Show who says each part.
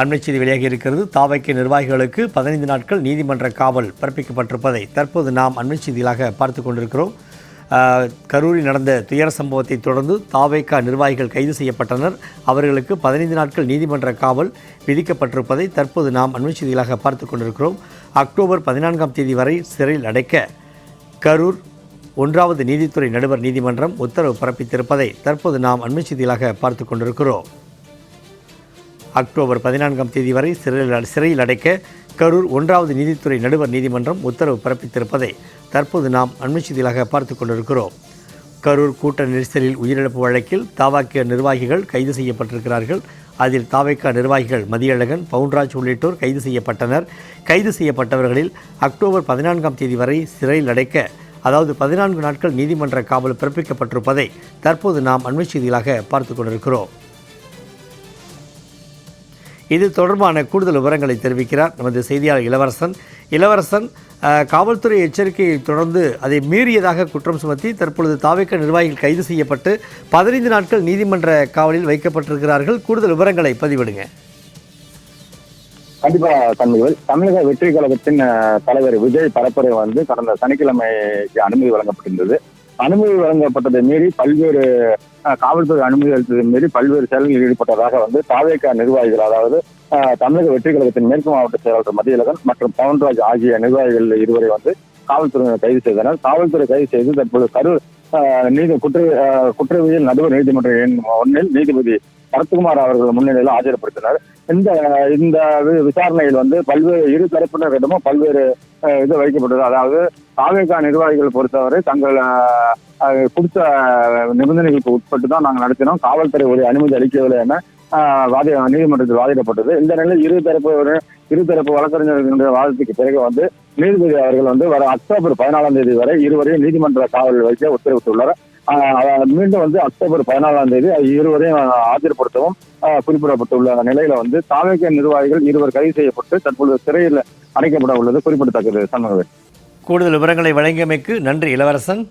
Speaker 1: அண்மை செய்தி வெளியாகி இருக்கிறது. தாவைக்கு நிர்வாகிகளுக்கு பதினைந்து நாட்கள் நீதிமன்ற காவல் பிறப்பிக்கப்பட்டிருப்பதை தற்போது நாம் அண்மை செய்திகளாக பார்த்து கொண்டிருக்கிறோம். கரூரில் நடந்த துயர சம்பவத்தை தொடர்ந்து தாவைக்கா நிர்வாகிகள் கைது செய்யப்பட்டனர். அவர்களுக்கு பதினைந்து நாட்கள் நீதிமன்ற காவல் விதிக்கப்பட்டிருப்பதை தற்போது நாம் அண்மை செய்திகளாக பார்த்து கொண்டிருக்கிறோம். அக்டோபர் பதினான்காம் தேதி வரை சிறையில் அடைக்க கரூர் ஒன்றாவது நீதித்துறை நடுவர் நீதிமன்றம் உத்தரவு பிறப்பித்திருப்பதை தற்போது நாம் அண்மை செய்திகளாக பார்த்து கொண்டிருக்கிறோம். அக்டோபர் பதினான்காம் தேதி வரை சிறையில் சிறையில் அடைக்க கரூர் ஒன்றாவது நீதித்துறை நடுவர் நீதிமன்றம் உத்தரவு பிறப்பித்திருப்பதை தற்போது நாம் அண்மை செய்திகளாக பார்த்து கொண்டிருக்கிறோம். கரூர் கூட்ட நெரிசலில் உயிரிழப்பு வழக்கில் தாவாக்கிய நிர்வாகிகள் கைது செய்யப்பட்டிருக்கிறார்கள். அதில் தாவைக்கா நிர்வாகிகள் மதியழகன் பவுன்ராஜ் உள்ளிட்டோர் கைது செய்யப்பட்டனர். கைது செய்யப்பட்டவர்களில் அக்டோபர் பதினான்காம் தேதி வரை சிறையில் அடைக்க அதாவது பதினான்கு நாட்கள் நீதிமன்ற காவல் பிறப்பிக்கப்பட்டிருப்பதை தற்போது நாம் அண்மை செய்திகளாக பார்த்து கொண்டிருக்கிறோம். இது தொடர்பான கூடுதல் விவரங்களை தெரிவிக்கிறார் நமது செய்தியாளர் இளவரசன். இளவரசன் காவல்துறை எச்சரிக்கையை தொடர்ந்து அதை மீறியதாக குற்றம் சுமத்தி தற்பொழுது தாவிக்க நிர்வாகிகள் கைது செய்யப்பட்டு பதினைந்து நாட்கள் நீதிமன்ற காவலில் வைக்கப்பட்டிருக்கிறார்கள். கூடுதல் விவரங்களை பதிவிடுங்க.
Speaker 2: கண்டிப்பா தன்மைகள் தமிழக வெற்றி கழகத்தின் தலைவர் விஜய் பரப்புரை வந்து கடந்த சனிக்கிழமை அனுமதி வழங்கப்பட்டிருந்தது. அனுமதி வழங்கப்பட்டதை மீறி பல்வேறு காவல்துறை அனுமதி அளித்ததை மீறி பல்வேறு செயல்களில் ஈடுபட்டதாக வந்து தாவேக நிர்வாகிகள் அதாவது தமிழக வெற்றி கழகத்தின் மேற்கு மாவட்ட செயலாளர் மதியழகன் மற்றும் பவன்ராஜ் ஆகிய நிர்வாகிகள் இருவரை வந்து காவல்துறையினர் கைது செய்தனர். காவல்துறை கைது செய்து தற்போது கரூர் நீதி குற்ற குற்றவியல் நடுவர் நீதிமன்ற எண் ஒன்றில் நீதிபதி சரத்குமார் அவர்கள் முன்னிலையில் ஆஜர்படுத்தினார். இந்த இந்த விசாரணையில் வந்து பல்வேறு இரு தரப்பினரிடமும் பல்வேறு இது வைக்கப்பட்டது. அதாவது தாவேகா நிர்வாகிகள் பொறுத்தவரை தங்கள் கொடுத்த நிபந்தனைகளுக்கு உட்பட்டு தான் நாங்கள் நடத்தினோம். காவல்துறை ஒரு அனுமதி அளிக்கவில்லை என வாதி நீதிமன்றத்தில் வாதிடப்பட்டது. இந்த நிலையில் இரு தரப்பு இருதரப்பு வழக்கறிஞர்களுடைய வாதத்துக்கு பிறகு வந்து நீதிபதி அவர்கள் வந்து வர அக்டோபர் பதினாலாம் தேதி வரை இருவரையும் நீதிமன்ற காவலில் வைக்க உத்தரவிட்டுள்ளார். மீண்டும் வந்து அக்டோபர் பதினாலாம் தேதி இருவரையும் ஆஜர்படுத்தவும் ஆஹ் குறிப்பிடப்பட்டுள்ள நிலையில வந்து தாவேக நிர்வாகிகள் இருவர் கைது செய்யப்பட்டு தற்பொழுது சிறையில் அடைக்கப்பட உள்ளது குறிப்பிடத்தக்கது. சண்முகவேல்.
Speaker 1: கூடுதல் விவரங்களை வழங்கியமைக்கு நன்றி இளவரசன்.